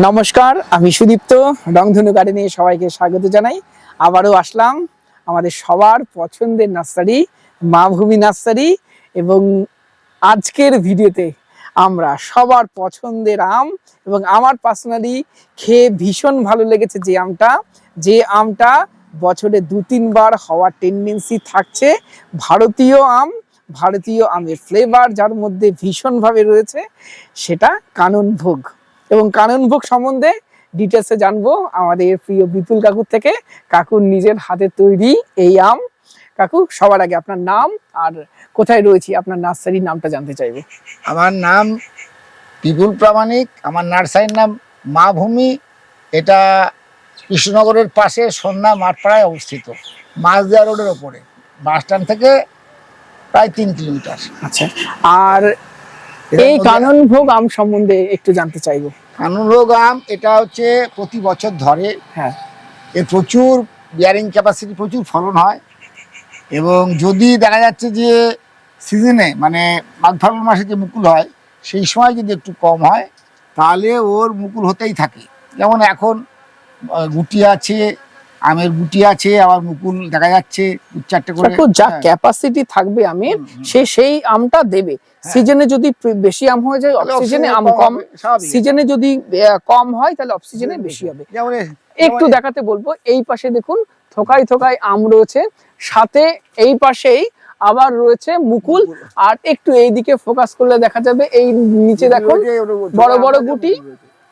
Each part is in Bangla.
নমস্কার, আমি সুদীপ্ত, রংধনু গার্ডেনে সবাইকে স্বাগত জানাই। আবারও আসলাম আমাদের সবার পছন্দের নার্সারি মা ভূমি নার্সারি, এবং আজকের ভিডিওতে আমরা সবার পছন্দের আম, এবং আমার পার্সোনালি খেয়ে ভীষণ ভালো লেগেছে যে আমটা। যে আমটা বছরে দু, তিনবার হওয়ার টেন্ডেন্সি থাকছে। ভারতীয় আম, ভারতীয় আমের ফ্লেভার যার মধ্যে ভীষণভাবে রয়েছে, সেটা কানন ভোগ। এবং কানন ভোগ সম্বন্ধে ডিটেলসে জানব আমাদের প্রিয় বিপুল কাকুর থেকে। কাকুর নিজের হাতে তৈরি এই আম। কাকু সবার আগে আপনার নাম আর কোথায় রয়েছি আপনার নার্সারির নামটা জানতে চাইব। আমার নাম বিপুল প্রামাণিক আমার নার্সারির নাম মা ভূমি এটা কৃষ্ণনগরের পাশে সন্ধ্যা মাঠপাড়ায় অবস্থিত মাছদেয়া রোডের ওপরে বাস স্ট্যান্ড থেকে প্রায় তিন কিলোমিটার। আচ্ছা আর এই কানন ভোগ আম সম্বন্ধে একটু জানতে চাইব। কানুনভোগ আম এটা হচ্ছে প্রতি বছর ধরে। হ্যাঁ। এর প্রচুর বিয়ারিং ক্যাপাসিটি প্রচুর ফলন হয়। এবং যদি দেখা যাচ্ছে যে সিজনে মানে মাঘ ফাল্গুন মাসে যে মুকুল হয় সেই সময় যদি একটু কম হয় তাহলে ওর মুকুল হতেই থাকে। যেমন এখন গুটি আছে আমের গুটি আছে আবার মুকুল দেখা যাচ্ছে চারটে করে। যা হ্যাঁ। ক্যাপাসিটি থাকবে আমের। সে সেই আমটা দেবে। সিজনে যদি বেশি আম হয়ে যায় অক্সিজেনে আম কম। সিজনে যদি কম হয় তাহলে অক্সিজেনে বেশি হবে। একটু দেখাতে বলব এই পাশে দেখুন থোকায় থোকায় আম রয়েছে। সাথে এই পাশেই আবার রয়েছে মুকুল। আর একটু এইদিকে ফোকাস করলে দেখা যাবে এই নিচে দেখুন বড় বড় গুটি।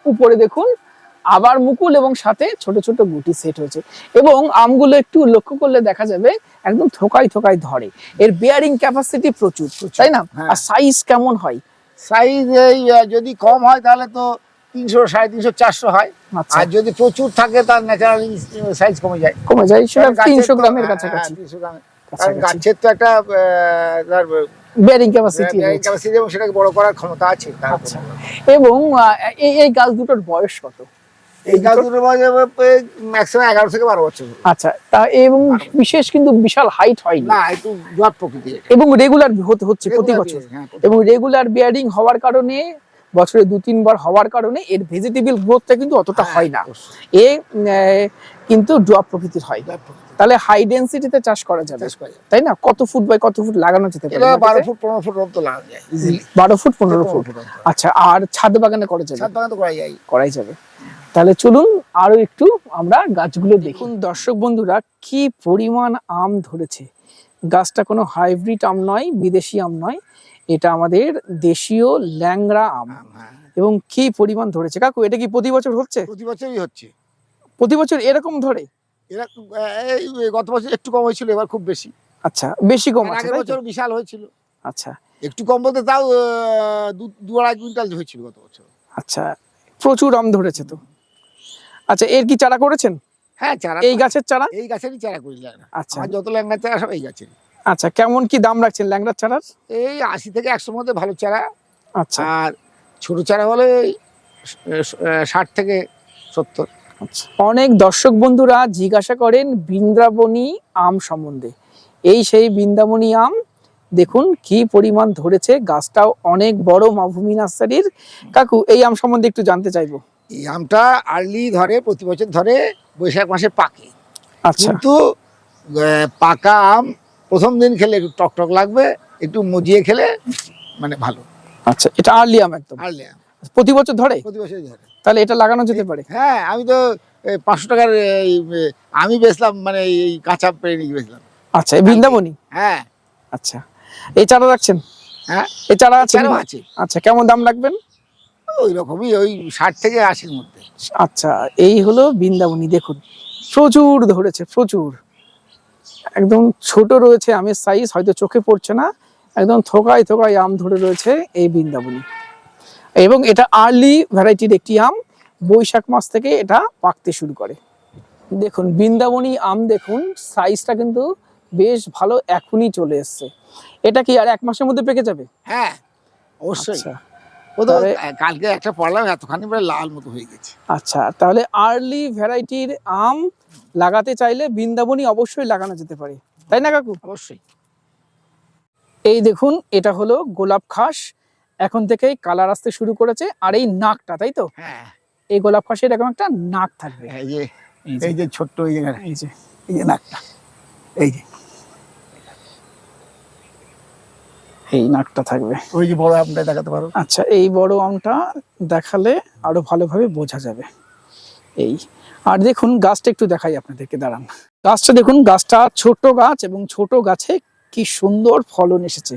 উপরে দেখুন আবার মুকুল এবং সাথে ছোট ছোট গুটি সেট হয়েছে। এবং আমগুলো একটু লক্ষ্য করলে দেখা যাবে একদম থোকায় থোকায় ধরে। এর বেয়ারিং ক্যাপাসিটি প্রচুর তাই না? হ্যাঁ। আর সাইজ কেমন হয়? সাইজ এই যদি কম হয় তাহলে তো তিনশো সাড়ে তিনশো চারশো হয়। আচ্ছা। আর যদি প্রচুর থাকে তার ন্যাচারালি সাইজ কমে যায়। কমে যায় সেটা তিনশো গ্রামের হ্যাঁ, কাছাকাছি। হ্যাঁ, 300 গ্রামের। গাছের তো একটা বেয়ারিং ক্যাপাসিটি রয়েছে। ক্যাপাসিটি এবং সেটাকে বড় করার ক্ষমতা আছে। আচ্ছা। এবং এই এই গাছ দুটোর বয়স কত? এই গাছগুলো ম্যাক্সিমাম এগারো থেকে বারো বছর। আচ্ছা তা এবং বিশেষ কিন্তু বিশাল হাইট হয়নি। না একটু জট প্রকৃতি এবং রেগুলার হতে হচ্ছে প্রতি বছর। বেশ, হ্যাঁ, প্রতি- এবং রেগুলার বিয়ারিং হওয়ার কারণে বছরে দু তিনবার হওয়ার কারণে এর ভেজিটেবল গ্রোথটা কিন্তু অতটা হ্যাঁ, হয় না। এ কিন্তু ড্রপ প্রকৃতির হয়। তাহলে হাই ডেন্সিটিতে চাষ করা যাবে। তাই না? কত ফুট বাই কত ফুট লাগানো যেতে পারে? বারো ফুট পনেরো ফুট যায় বারো ফুট পনেরো ফুট। আচ্ছা আর ছাদ বাগানে করা যাবে? ছাদ বাগান যায়। করাই যাবে। তাহলে চলুন আরও একটু আমরা গাছগুলো দেখুন দর্শক বন্ধুরা কি পরিমাণ আম ধরেছে। গাছটা কোনো হাইব্রিড আম নয় বিদেশি আম নয়। এটা আমাদের দেশীয় ল্যাংড়া আম। হ্যাঁ এবং কি পরিমাণ ধরেছে? কাকু এটা কি প্রতি বছর হচ্ছে? প্রতি বছরই হচ্ছে। প্রতি বছর এরকম ধরে? গত বছর একটু কম হয়েছিল এবার খুব বেশি। আচ্ছা বেশি কম আগের বছর বিশাল হয়েছিল। আচ্ছা। একটু কম বলতে তাও আহ, দু- দু আড়াই কুইন্টাল হয়েছিল গত বছর। আচ্ছা প্রচুর আম ধরেছে তো? আচ্ছা এর কি চারা করেছেন? হ্যাঁ চারা এই গাছের চারা? এই গাছেরই চারা করি ল্যাংড়া। আচ্ছা। যত ল্যাংড়া চারা সব এই গাছের আচ্ছা কেমন কি দাম রাখছেন ল্যাংড়ার চারার? এই আশি থেকে একশোর মধ্যে ভালো চারা। আচ্ছা। আর ছোট চারা হলে ষাট থেকে সত্তর। আচ্ছা। অনেক দর্শক বন্ধুরা জিজ্ঞাসা করেন বৃন্দাবনী আম সম্বন্ধে। এই সেই বৃন্দাবনী আম দেখুন কি পরিমাণ ধরেছে। গাছটাও অনেক বড় মাভূমি নার্সারির। কাকু এই আম সম্বন্ধে একটু জানতে চাইব। এই আমটা আর্লি ধরে প্রতি বছর ধরে বৈশাখ মাসে পাকে। আচ্ছা। কিন্তু পাকা আম প্রথম দিন খেলে একটু টক টক লাগবে একটু মজিয়ে খেলে মানে ভালো। আচ্ছা এটা আর্লি আম একদম? আর্লি আম। প্রতি বছর ধরে? প্রতি বছরই ধরে। তাহলে এটা লাগানো যেতে পারে। হ্যাঁ আমি তো পাঁচশো টাকার আমি বেচলাম মানে এই কাঁচা পেরে নিয়ে বেচলাম। আচ্ছা এই বৃন্দাবনী? হ্যাঁ। আচ্ছা। এই চারা রাখছেন? হ্যাঁ। এই চারা আছে আছে। আচ্ছা কেমন দাম রাখবেন? ওই রকমই ওই ষাট থেকে আশির মধ্যে। আচ্ছা এই হলো বৃন্দাবনী দেখুন প্রচুর ধরেছে প্রচুর। একদম ছোট রয়েছে আমের সাইজ হয়তো চোখে পড়ছে না একদম থোকায় থোকায় আম ধরে রয়েছে এই বৃন্দাবনী। এবং এটা আর্লি ভ্যারাইটির একটি আম বৈশাখ মাস থেকে এটা পাকতে শুরু করে। দেখুন বৃন্দাবনী আম দেখুন সাইজটা কিন্তু বেশ ভালো এখনই চলে এসছে। এটা কি আর এক মাসের মধ্যে পেকে যাবে? হ্যাঁ অবশ্যই। আচ্ছা। ও তো কালকে একটা পড়লাম এতখানি প্রায় লাল মতো হয়ে গেছে। আচ্ছা তাহলে আর্লি ভ্যারাইটির আম লাগাতে চাইলে বৃন্দাবনী অবশ্যই লাগানো যেতে পারে। তাই না কাকু? অবশ্যই। এই দেখুন এটা হলো গোলাপ খাস। এখন থেকেই কালার আসতে শুরু করেছে আর এই নাকটা তাই তো? হ্যাঁ। এই গোলাপ খাসে এরকম একটা নাক থাকবে। এই যে এই যে। ছোট্ট এই যে এই যে এই যে নাকটা। এই যে। এই নাকটা থাকবে। ওই যে বড় আমটা দেখাতে পারো। আচ্ছা এই বড় আমটা দেখালে আরও ভালোভাবে বোঝা যাবে। এই। আর দেখুন গাছটা একটু দেখাই আপনাদেরকে দাঁড়ান। গাছটা দেখুন গাছটা ছোট গাছ এবং ছোট গাছে কি সুন্দর ফলন এসেছে।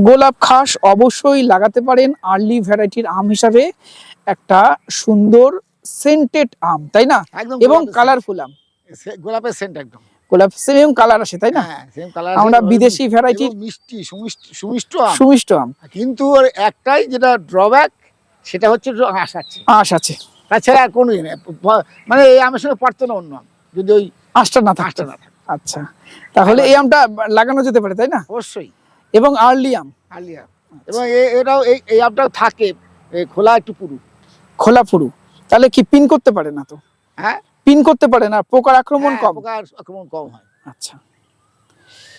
গোলাপ খাস অবশ্যই লাগাতে পারেন আর্লি ভ্যারাইটির আম হিসাবে। একটা সুন্দর সেন্টেড আম তাই না? একদম এবং কালারফুল আম। গোলাপের সেন্ট একদম। গোলাপ সেম কালার আসে তাই না? সেম আমরা বিদেশি ভ্যারাইটির মিষ্টি সুমিষ্ট সুমিষ্ট আম। কিন্তু একটাই যেটা ড্রব্যাক সেটা হচ্ছে আঁশ আছে। আঁশ আছে। তাছাড়া আর কোনো নেই। প- মানে এই আমের সঙ্গে পারতো না অন্য আম। যদি ওই আঁশটা না আঁশটা না থাকে। আচ্ছা। তাহলে এই আমটা লাগানো যেতে পারে তাই না? অবশ্যই। এবং আর্লি আম। আলিয়া এবং এটাও এই আমটাও থাকে। খোলা একটু পুরু। খোলা পুরু। তাহলে কি পিন করতে পারে না তো? হ্যাঁ? পিন করতে পারে না পোকার আক্রমণ হ্যাঁ, কম। পোকার আক্রমণ কম হয়। আচ্ছা।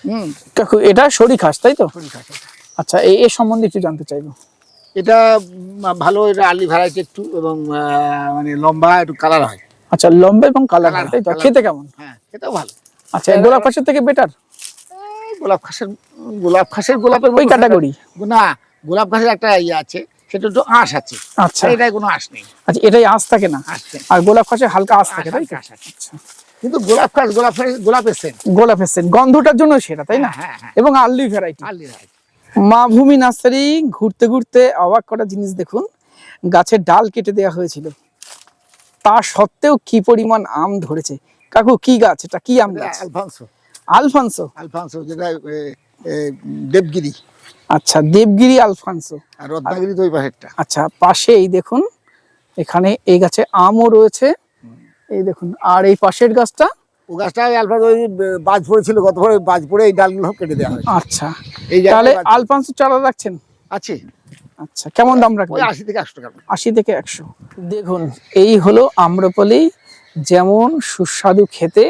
হুম। কাকু এটা শরীর খাস তাই তো? আচ্ছা এই এর সম্বন্ধে একটু জানতে চাইব। এটা ভালো এটা আর্লি ভ্যারাইটি একটু এবং মানে লম্বা একটু কালার হয়। আচ্ছা লম্বা এবং কালার Colour, তাই তো? খেতে কেমন? হ্যাঁ এটাও ভালো। আচ্ছা গোলাপ খাসের থেকে বেটার গোলাপ খাসের গোলাপ খাসের গোলাপের ওই ক্যাটাগরি না গোলাপ ঘাসের একটা ইয়ে আছে সেটা একটু আঁশ আছে। আচ্ছা। এটায় কোনো আঁশ নেই। আচ্ছা এটাই আঁশ থাকে না? আর গোলাপ খাসে হালকা আঁশ থাকে তাই আঁশ আছে। আচ্ছা। কিন্তু গোলাপ খাস গোলাপ খাস গোলাপের সেন্ট গোলাপের সেন্ট গন্ধটার জন্য সেটা তাই না? হ্যাঁ হ্যাঁ এবং আর্লি ভ্যারাইটি আর্লি ভ্যারাইটি মা ভূমি নার্সারি ঘুরতে ঘুরতে অবাক করা জিনিস দেখুন গাছের ডাল কেটে দেওয়া হয়েছিল। তা সত্ত্বেও কি পরিমাণ আম ধরেছে? কাকু কি গাছ? এটা কি আম গাছ? আলফানসো। আলফানসো? আলফানসো যেটা দেবগিরি। আচ্ছা দেবগিরি আলফানসো। আর রত্নাগিরি তো ওই পাশেরটা। আচ্ছা পাশেই দেখুন এখানে এই গাছে আমও রয়েছে। এই দেখুন আর এই পাশের গাছটা? ও গাছটা ওই বাজ পড়েছিল গত বাজ পড়ে এই ডালগুলো কেটে দেওয়া আচ্ছা এই তাহলে আলফানসো চারা রাখছেন? আছে। আচ্ছা কেমন দাম ওই রাখবেন আশি থেকে একশো টাকা। আশি থেকে একশো। দেখুন এই হলো আম্রপলি যেমন সুস্বাদু খেতে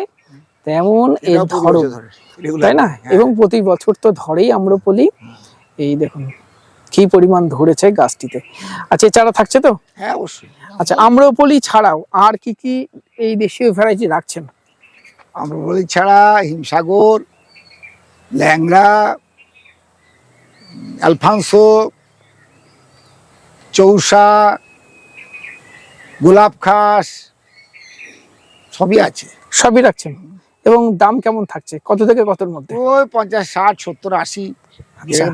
তেমন এর ধরন ধরে, তাই না? হ্যাঁ। এবং প্রতি বছর তো ধরেই আম্রপলি। এই দেখুন কি পরিমাণ ধরেছে গাছটিতে। আচ্ছা এ চারা থাকছে তো? হ্যাঁ অবশ্যই। আচ্ছা আম্রপলি ছাড়াও আর কি কি এই দেশীয় ভ্যারাইটি রাখছেন? আমরা বলি ছাড়া হিমসাগর ল্যাংড়া আলফানসো চৌসা গোলাপ খাস সবই আছে। সবই রাখছেন? এবং দাম কেমন থাকছে? কত থেকে কতর মধ্যে? ওই পঞ্চাশ ষাট সত্তর আশি আচ্ছা।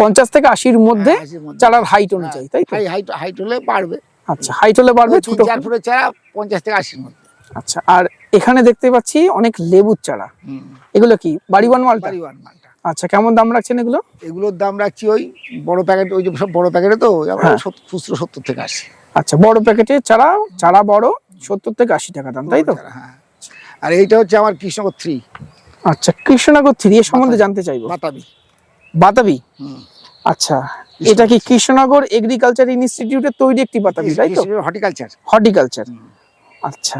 পঞ্চাশ থেকে আশির মধ্যে হ্যাঁ, চারার হাইট অনুযায়ী তাই তো? হাইট হাইট হলে বাড়বে। আচ্ছা হাইট হলে বাড়বে ছোট চার ফুটের চারা পঞ্চাশ থেকে আশির মধ্যে। আচ্ছা আর এখানে দেখতে পাচ্ছি অনেক লেবুর চারা। এগুলো কি? বাড়িওয়ান মালটা? বাড়িওয়ান মালটা। আচ্ছা কেমন দাম রাখছেন এগুলো? এগুলোর দাম রাখছি ওই বড় প্যাকেট ওই যে সব বড় প্যাকেটে তো হ্যাঁ। খুচরো সত্তর থেকে আশি। আচ্ছা বড় প্যাকেটে চারা চারা বড় সত্তর থেকে আশি টাকা দাম তাই তো? হ্যাঁ। আর এইটা হচ্ছে আমার কৃষ্ণনগর থ্রি আচ্ছা কৃষ্ণনগর থ্রি এর সম্বন্ধে জানতে চাইব। বাতাবি। বাতাবি? হুম। আচ্ছা এটা কি কৃষ্ণনগর এগ্রিকালচার ইনস্টিটিউটের তৈরি একটি বাতাবি তাই তো? হর্টিকালচার হর্টিকালচার আচ্ছা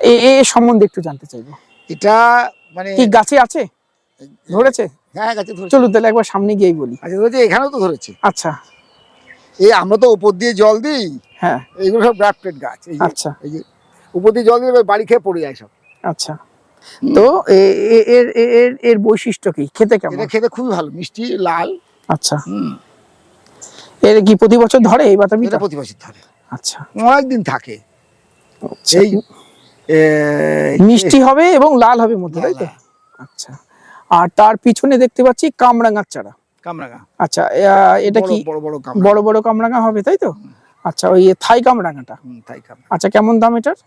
এ এ সম্বন্ধে একটু জানতে চাইব। এটা মানে কি গাছে আছে? ধরেছে? হ্যাঁ গাছে ধরেছে। চলুন তাহলে একবার সামনে গিয়েই বলি। আচ্ছা ধরেছে এখানেও তো ধরেছে। আচ্ছা। এই আমরা তো উপর দিয়ে জল দিই হ্যাঁ। এইগুলো সব গ্রাফটেড গাছ আচ্ছা। এই যে উপর দিয়ে জল এবার বাড়ি খেয়ে পড়ে যায় সব। আচ্ছা। তো এর এর এর বৈশিষ্ট্য কি? খেতে কেমন? এটা খেতে খুবই ভালো মিষ্টি লাল। আচ্ছা। এর কি প্রতি বছর ধরে এই বাতাবিটা এটা প্রতি বছর ধরে। আচ্ছা। অনেক দিন থাকে। আচ্ছা। এই মিষ্টি হবে এবং লাল হবে মধ্যে তাই তো? আচ্ছা। আর তার পিছনে দেখতে পাচ্ছি কামরাঙার চারা। কামরাঙা। আচ্ছা এটা কি বড় বড় বড় বড় কামরাঙা হবে তাই তো? আচ্ছা ওই থাই কামরাঙাটা। কামরাঙা। আচ্ছা কেমন দাম এটার?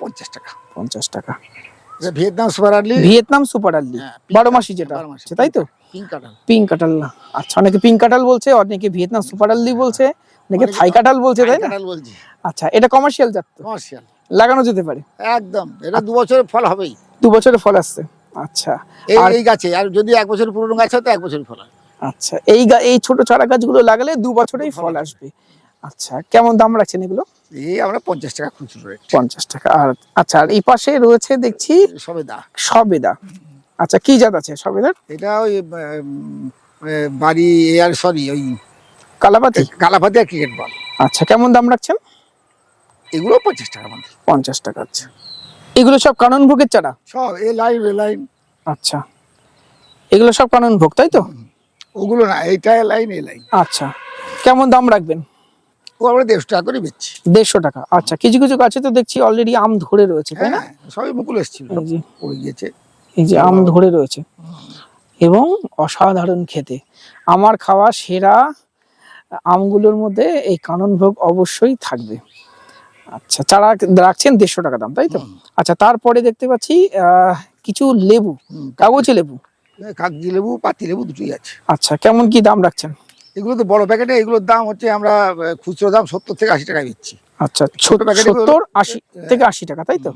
পঞ্চাশ টাকা। পঞ্চাশ টাকা। এটা Vietnam super early Vietnam super early হ্যাঁ, বারো মাসি যেটা। তাই তো? পিঙ্ক পিঙ্ক না। আচ্ছা অনেকে পিঙ্ক কাটাল বলছে অনেকে ভিয়েতনাম সুপার আর্লি বলছে অনেকে থাই কাটাল বলছে তাই না? বলছি। আচ্ছা এটা কমার্শিয়াল জাত কমার্শিয়াল লাগানো যেতে পারে। একদম এটা দু বছরের ফল হবেই। দু বছরে ফল আসছে। আচ্ছা এই গাছে আর যদি এক বছর পুরনো গাছ হয় তো এক বছরই ফল আচ্ছা এই এই ছোট চারা গাছগুলো লাগালে দু বছরেই ফল। আসবে। আচ্ছা কেমন দাম রাখছেন এগুলো? এই আমরা পঞ্চাশ টাকা খুচরো রেট। পঞ্চাশ টাকা আর আচ্ছা আর এই পাশে রয়েছে দেখছি সবে দা সবেদা। আচ্ছা কি জাত আছে সবেদার? এটা ওই বাড়ি এয়ার সরি ওই কালাপাতি? কালাপাতি আর ক্রিকেট বল। আচ্ছা কেমন দাম রাখছেন? এগুলো পঞ্চাশ টাকার মধ্যে পঞ্চাশ টাকা আচ্ছা। এগুলো সব কানন ভোগের চারা? সব এ লাইন এ লাইন। আচ্ছা। এগুলো সব কানন ভোগ তাই তো? ওগুলো না এইটা এ লাইন এ লাইন। আচ্ছা কেমন দাম রাখবেন? ও আমরা দেড়শো টাকা করে বেচছি। দেড়শো টাকা আচ্ছা কিছু কিছু গাছে তো দেখছি অলরেডি আম ধরে রয়েছে তাই না? হ্যাঁ সবই মুকুল এসেছিল পড়ে গিয়েছে। এই যে আম ধরে রয়েছে। এবং অসাধারণ খেতে। আমার খাওয়া সেরা আমগুলোর মধ্যে এই কাননভোগ অবশ্যই থাকবে। আচ্ছা চারা রাখছেন দেড়শো টাকা দাম তাই তো? আচ্ছা তারপরে দেখতে পাচ্ছি কিছু লেবু কাগজে লেবু। কাগজি লেবু পাতি লেবু দুটোই আছে। আচ্ছা কেমন কি দাম রাখছেন? এগুলো তো বড় প্যাকেটে এগুলোর দাম হচ্ছে আমরা খুচরো দাম সত্তর থেকে আশি টাকায় দিচ্ছি। আচ্ছা ছোট প্যাকেটে সত্তর আশি থেকে আশি টাকা তাই তো?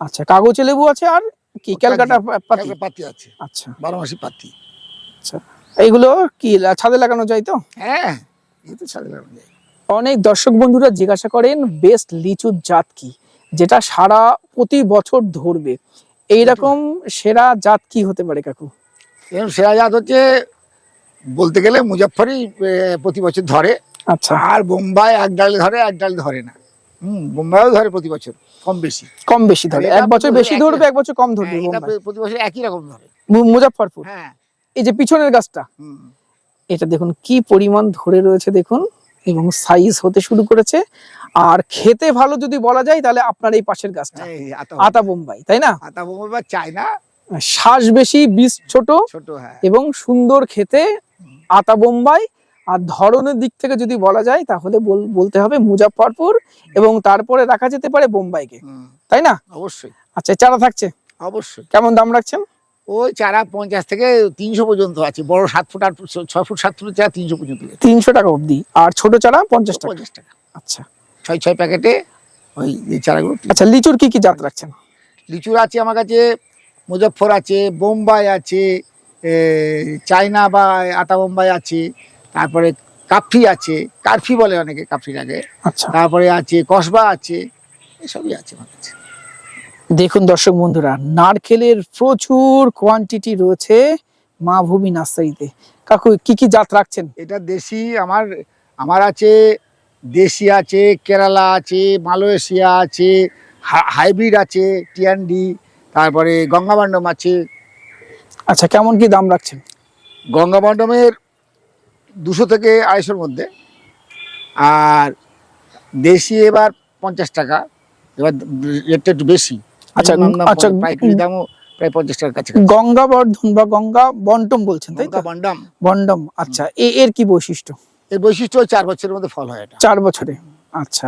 আচ্ছা কাগজে লেবু আছে আর কি ক্যালকাটা পাতি? পাতি আছে। আচ্ছা। বারো মাসি পাতি। আচ্ছা এইগুলো কি ছাদে লাগানো যায় তো? হ্যাঁ এই তো সাদা লাগানো যায়। অনেক দর্শক বন্ধুরা জিজ্ঞাসা করেন বেস্ট লিচুর জাত কি? যেটা সারা প্রতি বছর ধরবে। এইরকম সেরা জাত কি হতে পারে কাকু? সেরা জাত হচ্ছে বলতে গেলে মুজাফফরই আহ, প্রতি বছর ধরে। আচ্ছা। আর বোম্বাই এক ডালে ধরে এক ডালে ধরে না। হুম বোম্বাইও ধরে প্রতি বছর কম বেশি। কম বেশি ধরে। এক বছর বেশি ধরবে এক বছর কম ধরবে হ্যাঁ। প্রতি বছর একই রকম ধরে। মু- মুজাফফরপুর? হ্যাঁ। এই যে পিছনের গাছটা এটা দেখুন কি পরিমাণ ধরে রয়েছে দেখুন এবং সাইজ হতে শুরু করেছে। আর খেতে ভালো যদি বলা যায় তাহলে আপনার এই পাশের গাছটা। আতা বোম্বাই। তাই না? আতা বোম্বাই বা চায়না। শ্বাস বেশি বীজ ছোট। ছোট হ্যাঁ। এবং সুন্দর খেতে আতা বোম্বাই। আর ধরনের দিক থেকে যদি বলা যায় তাহলে বল- বলতে হবে মুজাফফরপুর এবং তারপরে রাখা যেতে পারে বোম্বাইকে। তাই না? অবশ্যই। আচ্ছা চারা থাকছে? অবশ্যই। কেমন দাম রাখছেন? ওই চারা পঞ্চাশ থেকে তিনশো পর্যন্ত আছে। বড় সাত ফুট আট ফুট ছয় ফুট সাত ফুট চারা তিনশো পর্যন্ত তিনশো টাকা অবধি। আর ছোট চারা পঞ্চাশ টাকা? পঞ্চাশ টাকা। আচ্ছা। ছয় ছয় প্যাকেটে ওই চারাগুলো আচ্ছা লিচুর কি কি জাত রাখছেন? লিচুর আছে আমার কাছে মুজফ্ফর আছে বোম্বাই আছে চায়না বা আতা বোম্বাই আছে তারপরে কাফি আছে কারফি বলে অনেকে কাফির আগে আচ্ছা। তারপরে আছে কসবা আছে এসবই আছে আমার কাছে। দেখুন দর্শক বন্ধুরা নারকেলের প্রচুর কোয়ান্টিটি রয়েছে মা ভূমি নার্সারিতে। কাকু কি কি জাত রাখছেন? এটা দেশি আমার আমার আছে দেশি আছে কেরালা আছে মালয়েশিয়া আছে হাইব্রিড আছে টিয়ান্ডি তারপরে গঙ্গাবান্ডম আছে আচ্ছা কেমন কি দাম রাখছেন গঙ্গাবান্ডমের দুশো থেকে আড়াইশোর মধ্যে। আর দেশি এবার পঞ্চাশ টাকা এবার রেটটা একটু বেশি। আচ্ছা, আচ্ছা, পাইকারি দামও প্রায় পঞ্চাশ টাকার কাছে গঙ্গা বর্ধন বা গঙ্গা বন্টম বলছেন তাই তো? গঙ্গাবান্ডম বন্ডম আচ্ছা এ এর কি বৈশিষ্ট্য? এর বৈশিষ্ট্য চার বছরের মধ্যে ফল হয় এটা। চার বছরে আচ্ছা।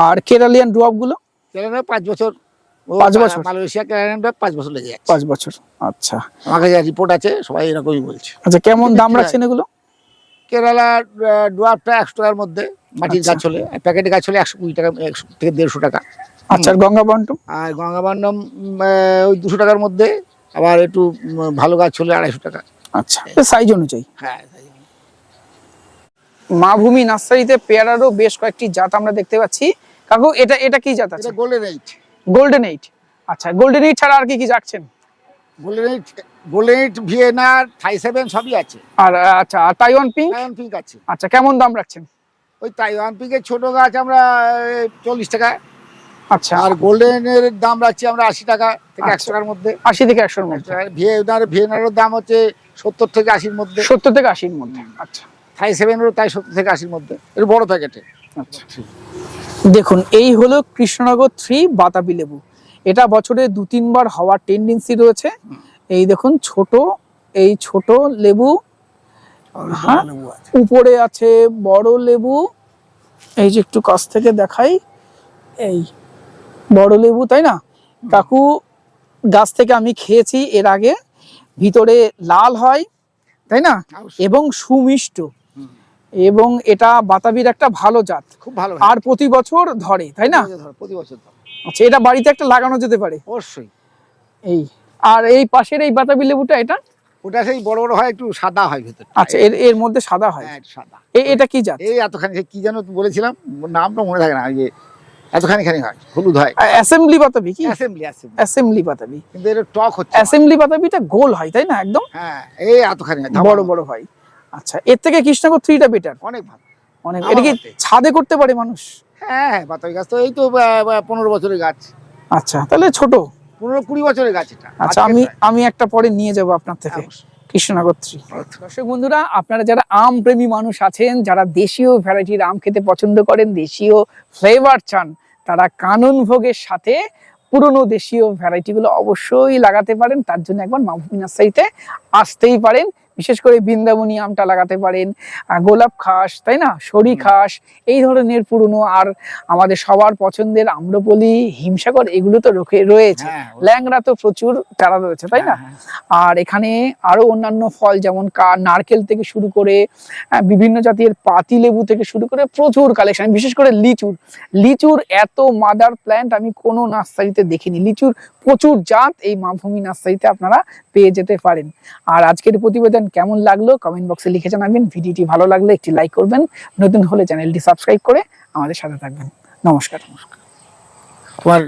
আর কেরালিয়ান ডুয়াবগুলো কেরালা পাঁচ বছর পাঁচ বছর? মালয়েশিয়া কেরালা পাঁচ বছর লেগে যাচ্ছে। পাঁচ বছর আচ্ছা। আমার কাছে রিপোর্ট আছে সবাই এরকমই বলছে। আচ্ছা কেমন দাম রাখছেন এগুলো? ডুয়ারটা একশো টাকার মধ্যে মাটির আচ্ছা। গাছ হলে। প্যাকেটে গাছ হলে একশো কুড়ি টাকা একশো থেকে দেড়শো টাকা। আচ্ছা গঙ্গা বন্টম আর উম, ওই দুশো টাকার মধ্যে। আবার একটু ভালো গাছ হলে আড়াইশো টাকা। আচ্ছা সাইজ অনুযায়ী। হ্যাঁ মা ভূমি নার্সারিতে পেয়ারারও বেশ কয়েকটি জাত আমরা দেখতে পাচ্ছি। কাকু এটা এটা কি জাত আছে? গোল্ডেন এইট গোল্ডেন এইট আচ্ছা গোল্ডেন এইট ছাড়া আর কি কি রাখছেন গোল্ডেন এইট গোল্ডেন এইট ভিয়েনার থাই সেভেন সবই আছে। আর আচ্ছা আর তাইওয়ান পিঙ্ক তাইওয়ান পিঙ্ক আছে। আচ্ছা কেমন দাম রাখছেন? ওই তাইওয়ান পিঙ্কের ছোট গাছ আমরা চল্লিশ টাকা আচ্ছা। আর গোল্ডেনের দাম রাখছি আমরা আশি টাকা থেকে একশো আচ্ছা। টাকার মধ্যে। আশি থেকে একশোর মধ্যে। ভিয়েনার ভিয়েনারের দাম হচ্ছে সত্তর থেকে আশির মধ্যে। সত্তর থেকে আশির মধ্যে আচ্ছা। থাই সেভেনেরও তাই সত্তর থেকে আশির মধ্যে। এটা বড় প্যাকেটে আচ্ছা দেখুন এই হলো কৃষ্ণনগর থ্রি বাতাবি লেবু। এটা বছরে দু তিনবার হওয়ার টেন্ডেন্সি রয়েছে। এই দেখুন ছোট এই ছোট লেবু। হ্যাঁ। উপরে আছে বড় লেবু। এই যে একটু কাছ থেকে দেখাই এই বড় লেবু তাই না? কাকু গাছ থেকে আমি খেয়েছি এর আগে। ভিতরে লাল হয় তাই না? এবং সুমিষ্ট। এবং এটা বাতাবির একটা ভালো জাত। খুব ভালো আর প্রতি বছর ধরে তাই না? প্রতি বছর। আচ্ছা এটা বাড়িতে একটা লাগানো যেতে পারে? অবশ্যই। এই আর এই পাশের এই বাতাবি লেবুটা এটা? ওটা সেই বড় বড় হয় একটু সাদা হয় ভেতর আচ্ছা এর এর মধ্যে সাদা হয়। হ্যাঁ সাদা। এটা কি জাত? এই এতখানি কি যেন বলেছিলাম? নামটা মনে থাকে না ওই যে এতখানি খানি হয় হলুদ হয়। অ্যাসেম্বলি বাতাবি কি? অ্যাসেম্বলি অ্যাসেম্বলি অ্যাসেম্বলি বাতাবি। কিন্তু এটা টক হচ্ছে। অ্যাসেম্বলি বাতাবিটা গোল হয় তাই না একদম? হ্যাঁ এই এতখানি হয় বড় বড় হয়। আচ্ছা এর থেকে কৃষ্ণনগর থ্রিটা বেটার অনেক ভালো। অনেক এটা কি ছাদে করতে পারে মানুষ? হ্যাঁ হ্যাঁ বাতাবি গাছ তো এই তো পনেরো বছরের গাছ। আচ্ছা তাহলে ছোট। পনেরো কুড়ি বছরের গাছ এটা। আচ্ছা আমি আমি একটা পরে নিয়ে যাব আপনার থেকে। কৃষ্ণনগর থ্রি দর্শক বন্ধুরা আপনারা যারা আম প্রেমী মানুষ আছেন যারা দেশীয় ভ্যারাইটির আম খেতে পছন্দ করেন দেশীয় ফ্লেভার চান তারা কানন ভোগের সাথে পুরনো দেশীয় ভ্যারাইটিগুলো অবশ্যই লাগাতে পারেন। তার জন্য একবার মাহবুবী নার্সারিতে আসতেই পারেন। বিশেষ করে বৃন্দাবনী আমটা লাগাতে পারেন গোলাপ খাস তাই না? সরি খাস এই ধরনের পুরনো আর আমাদের সবার পছন্দের আম্রপলি হিমসাগর এগুলো তো রয়েছে। হ্যাঁ, ল্যাংড়া তো প্রচুর চারা রয়েছে তাই না? হ্যাঁ, আর এখানে আরও অন্যান্য ফল যেমন নারকেল থেকে শুরু করে বিভিন্ন জাতের পাতি লেবু থেকে শুরু করে প্রচুর কালেকশন বিশেষ করে লিচুর। লিচুর এত মাদার প্ল্যান্ট আমি কোনো নার্সারিতে দেখিনি। লিচুর প্রচুর জাত এই মাভূমি নার্সারিতে আপনারা পেয়ে যেতে পারেন। আর আজকের প্রতিবেদন কেমন লাগল কমেন্ট বক্সে লিখে জানাবেন। ভিডিওটি ভালো লাগলে একটি লাইক করবেন। নতুন হলে চ্যানেলটি সাবস্ক্রাইব করে আমাদের সাথে থাকবেন। নমস্কার। তোমার